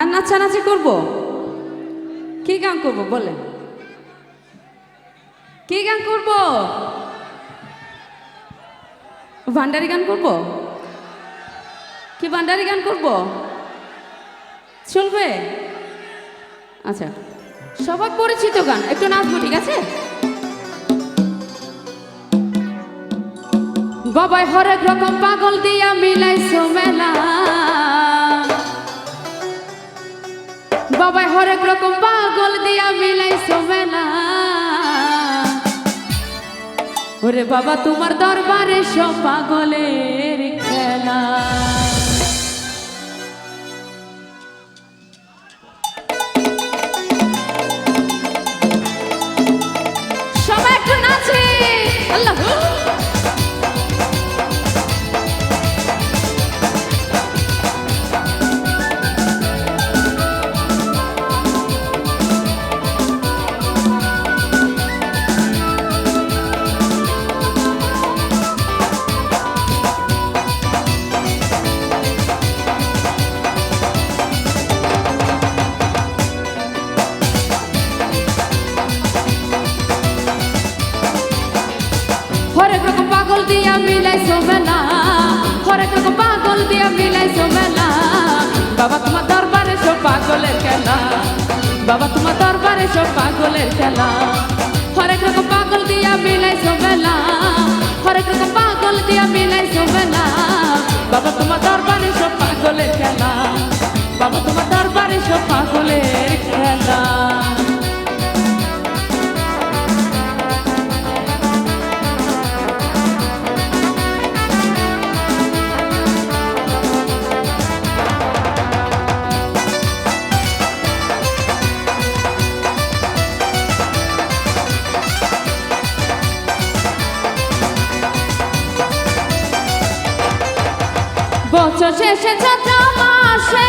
আর নাচানাচি করব? কি গান করব বলেন? কি গান করব? ভান্ডারি গান করব? কি ভান্ডারি গান করব? চলবে? আচ্ছা সবাই পরিচিত গান, একটু নাচবো, ঠিক আছে? বাবাই হরেক রকম পাগল দিয়া মিলাইছো মেলা। বাবাই হরেক রকম পাগল দিয়া মিলাই মেলা ওরে বাবা তোমার দরবারে সব পাগলের খেলা। দিয়া মিলাইছো মেলা। হরেক রকম পাগল দিয়া মিলাইছো মেলা। বাবা, তোমার দরবারে সব পাগলের খেলা। বাবা, তোমার দরবারে সব পাগলের খেলা। হরেক রকম পাগল দিয়া মিলাইছো মেলা। হরেক রকম পাগল দিয়া মিলাইছো মেলা। বাবা, তোমার দরবারে সব পাগলের খেলা। বাবা, তোমার দরবারে সব পাগলের খেলা। বছর শেষে চন্দ্র মাসে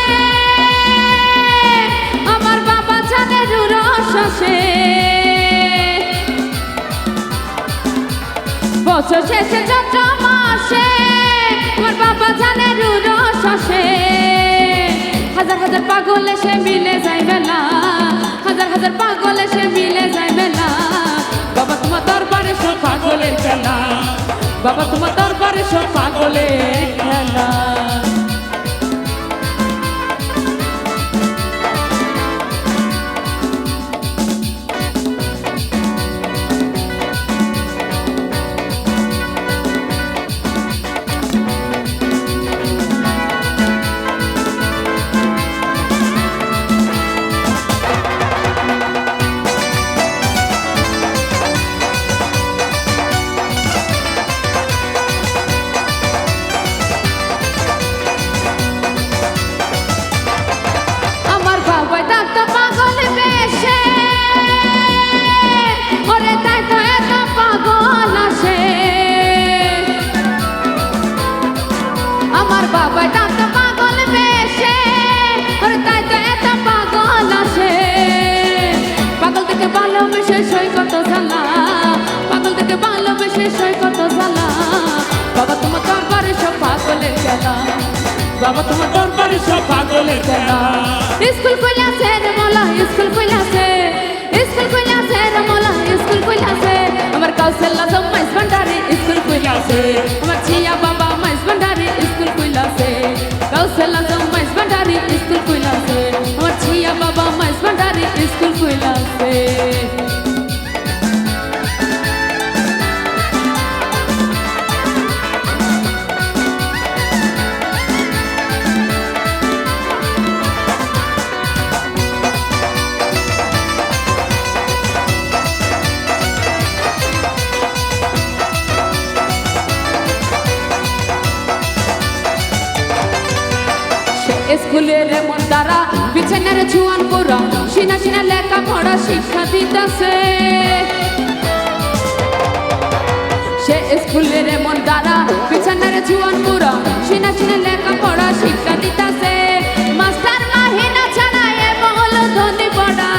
আমার বাবা চাঁদের রসে বছর শেষে চন্দ্র মাসে আমার বাবা জানের রসে হাজার হাজার পাগল এসে মিলে যায় বেলা হাজার হাজার পাগল এসে মিলে যায় বেলা বাবা তোমার দরবারে সব পাগলে খেলা। ভালোবেসে কত জ্বালা। পাগল থেকে ভালোবেসে কত জ্বালা। বাবা, তোমার দরবারে সব পাগলের খেলা। বাবা, তোমার দরবারে সব পাগলের খেলা। স্কুল কইলাছে রে মোলা, স্কুল কইলাছে স্কুল কইলাছে রে মোলা, স্কুল কইলাছে আমার কাউসেল্লা জম্মাইস ভান্ডারি স্কুল কইলাছে আমার ছিয়া বাবা মাইস ভান্ডারি স্কুল কইলাছে কাউসেল্লা জম্মাইস ভান্ডারি স্কুল কইলাছে আমার ছিয়া বাবা মাইস ভান্ডারি স্কুল কইলাছে সে স্কুলের মন দ্বারা বিছানার জুয়ান পোড়া, সিনা সিনা লেখা পড়া শিক্ষা দিতেছে। সে স্কুলের মন দ্বারা বিছানার জুয়ান পোড়া, সিনা সিনা লেখা পড়া শিক্ষা দিতেছে। মাস্টার মাহিনা ছাড়া এ মহল ধনী পড়া।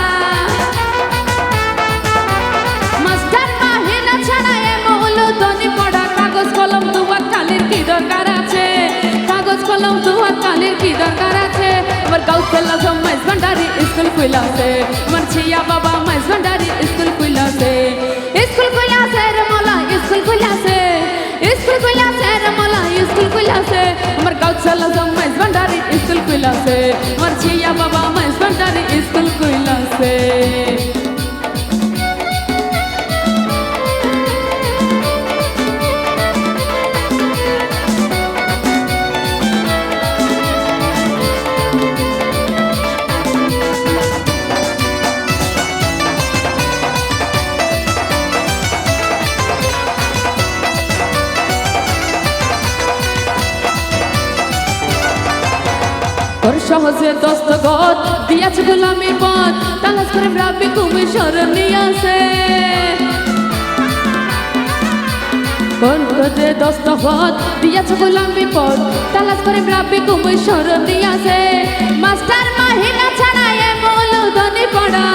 মাস্টার মাহিনা পড়া। কাগজ কলম দুয়ার কালের কি দরকার আছে? কাগজ কলম দুহাত কালের কি দরকার গাউস গাউসেলা জম্মাইজ ভান্ডারি স্কুল খুইলাছে আমার ছিয়া বাবা মাইজ ভান্ডারি স্কুল খুইলাছে স্কুল খুইলাছে রে মোলা স্কুল খুইলাছে স্কুল খুইলাছে রে মোলা স্কুল খুইলাছে আমার গাউসেলা জম্মাইজ ভান্ডারি স্কুল খুইলাছে আমার ছিয়া বাবা ভান্ডারি স্কুল খুইলাছে তোর সহজে দস্তগত দিয়াছে গোলামি পথ, তালাশ করে ভাবি তুমি স্মরণী আছে। কোন কদে দস্তগত দিয়াছে গোলামি পথ, তালাশ করে ভাবি তুমি স্মরণী আছে। মাস্টার মাহিনা ছাড়া এ মূল ধনী পড়া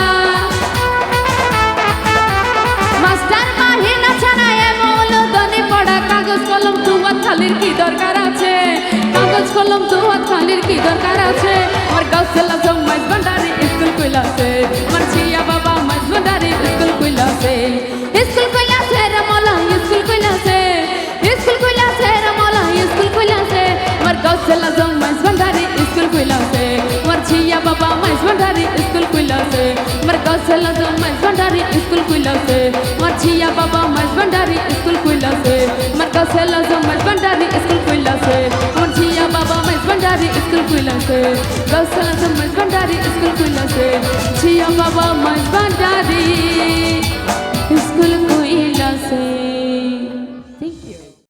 কলম দুয়াত খালির কি দরকার আছে আমার গাউসেলা জম্মাইজ ভান্ডারি স্কুল কইলাছে আমার ছিয়া বাবা মাইজ ভান্ডারি স্কুল কইলাছে স্কুল কইলাছে রে মোলা স্কুল কইলাছে স্কুল কইলাছে রে মোলা স্কুল কইলাছে আমার গাউসেলা জম্মাইজ ভান্ডারি স্কুল কইলাছে আমার ছিয়া বাবা মাইজ ভান্ডারি স্কুল কইলাছে আমার গাউসেলা জম্মাইজ ভান্ডারি স্কুল কইলাছে আমার ছিয়া বাবা মাইজ ভান্ডারি স্কুল কইলাছে আমার গাউসেলা জম্মাইজ ভান্ডারি কইলাছে গাউসেলা জম্মাইজ ভান্ডারি স্কুল কইলাছে ছিয়া বাবা মাইজ ভান্ডারি স্কুল কইলাছে